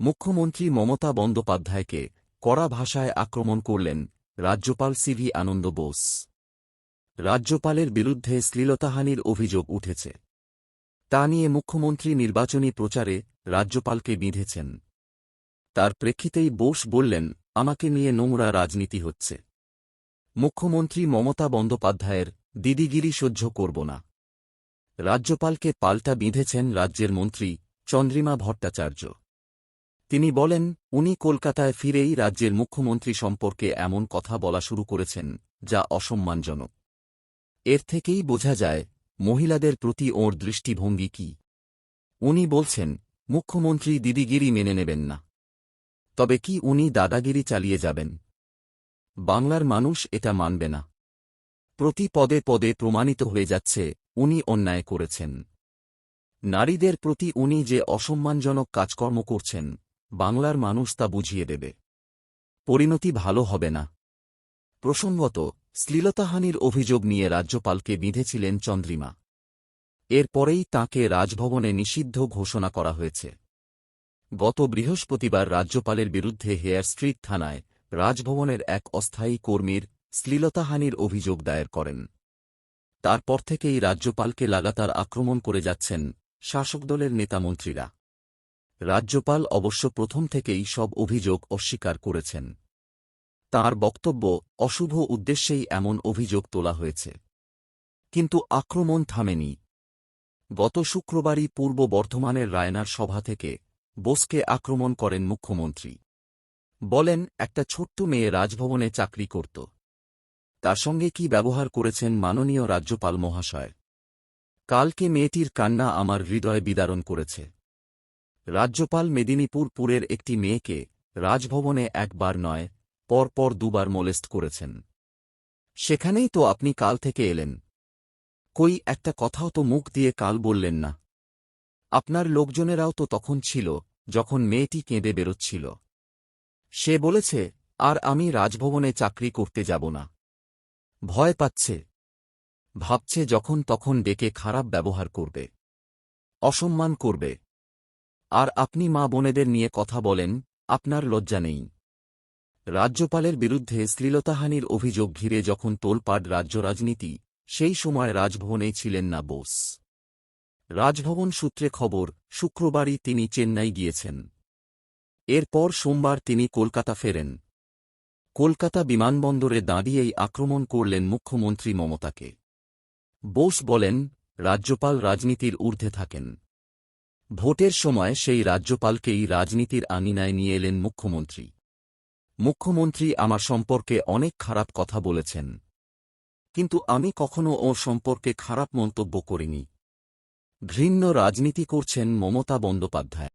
মুখ্যমন্ত্রী মমতা বন্দ্যোপাধ্যায়কে কড়া ভাষায় আক্রমণ করলেন রাজ্যপাল সিভি আনন্দ বোস। রাজ্যপালের বিরুদ্ধে শ্লীলতাহানির অভিযোগ উঠেছে। তা নিয়ে মুখ্যমন্ত্রী নির্বাচনী প্রচারে রাজ্যপালকে বিঁধেছেন। তার প্রেক্ষিতেই বোস বললেন, আমাকে নিয়ে নোংরা রাজনীতি হচ্ছে। মুখ্যমন্ত্রী মমতা বন্দ্যোপাধ্যায়ের দিদিগিরি সহ্য করব না। রাজ্যপালকে পাল্টা বিঁধেছেন রাজ্যের মন্ত্রী চন্দ্রিমা ভট্টাচার্য। তিনি বলেন, উনি কলকাতায় ফিরেই রাজ্যের মুখ্যমন্ত্রী সম্পর্কে এমন কথা বলা শুরু করেছেন, যা অসম্মানজনক। এর থেকেই বোঝা যায়, মহিলাদের প্রতি ওঁর দৃষ্টিভঙ্গি কি। উনি বলছেন, মুখ্যমন্ত্রী দিদিগিরি মেনে নেবেন না। তবে কি উনি দাদাগিরি চালিয়ে যাবেন? বাংলার মানুষ এটা মানবে না। প্রতি পদে পদে প্রমাণিত হয়ে যাচ্ছে, উনি অন্যায় করেছেন। নারীদের প্রতি উনি যে অসম্মানজনক কাজকর্ম করছেন বাংলার মানুষ তা বুঝিয়ে দেবে। পরিণতি ভালো হবে না। প্রসঙ্গত, শ্লীলতাহানির অভিযোগ নিয়ে রাজ্যপালকে বিঁধেছিলেন চন্দ্রিমা। এরপরেই তাঁকে রাজভবনে নিষিদ্ধ ঘোষণা করা হয়েছে। গত বৃহস্পতিবার রাজ্যপালের বিরুদ্ধে হেয়ার স্ট্রিট থানায় রাজভবনের এক অস্থায়ী কর্মীর শ্লীলতাহানির অভিযোগ দায়ের করেন। তারপর থেকেই রাজ্যপালকে লাগাতার আক্রমণ করে যাচ্ছেন শাসক দলের নেতামন্ত্রীরা। রাজ্যপাল অবশ্য প্রথম থেকেই সব অভিযোগ অস্বীকার করেছেন। তার বক্তব্য অশুভ উদ্দেশ্যেই এমন অভিযোগ তোলা হয়েছে। কিন্তু আক্রমণ থামেনি। গত শুক্রবারই পূর্ব বর্ধমানের রায়নার সভা থেকে বোসকে আক্রমণ করেন মুখ্যমন্ত্রী। বলেন, একটা ছোট্ট মেয়ে রাজভবনে চাকরি করত। তার সঙ্গে কি ব্যবহার করেছেন মাননীয় রাজ্যপাল মহাশয়? কালকে মেয়েটির কান্না আমার হৃদয় বিদারণ করেছে। রাজ্যপাল মেদিনীপুর পুরের একটি মেয়েকে রাজভবনে একবার নয়, পরপর দুবার মোলেস্ট করেছেন। সেখানেই তো আপনি কাল থেকে এলেন। কই, একটা কথাও তো মুখ দিয়ে কাল বললেন না। আপনার লোকজনেরাও তো তখন ছিল, যখন মেয়েটি কেঁদে বেরোচ্ছিল। সে বলেছে, আর আমি রাজভবনে চাকরি করতে যাব না। ভয় পাচ্ছে। ভাবছে যখন তখন ডেকে খারাপ ব্যবহার করবে। অসম্মান করবে। আর আপনি মা বোনেদের নিয়ে কথা বলেন, আপনার লজ্জা নেই। রাজ্যপালের বিরুদ্ধে শ্লীলতাহানির অভিযোগ ঘিরে যখন তোলপাড় রাজ্য রাজনীতি, সেই সময় রাজভবনেই ছিলেন না বোস। রাজভবন সূত্রে খবর, শুক্রবারই তিনি চেন্নাই গিয়েছেন। এরপর সোমবার তিনি কলকাতা ফেরেন। কলকাতা বিমানবন্দরে দাঁড়িয়েই আক্রমণ করলেন মুখ্যমন্ত্রী মমতাকে। বোস বলেন, রাজ্যপাল রাজনীতির ঊর্ধ্বে থাকেন। ভোটের সময় সেই রাজ্যপালকেই রাজনীতির আঙিনায় নিয়ে এলেন মুখ্যমন্ত্রী। মুখ্যমন্ত্রী আমার সম্পর্কে অনেক খারাপ কথা বলেছেন। কিন্তু আমি কখনো ওর সম্পর্কে খারাপ মন্তব্য করিনি। ঘৃণ্য রাজনীতি করছেন মমতা বন্দ্যোপাধ্যায়।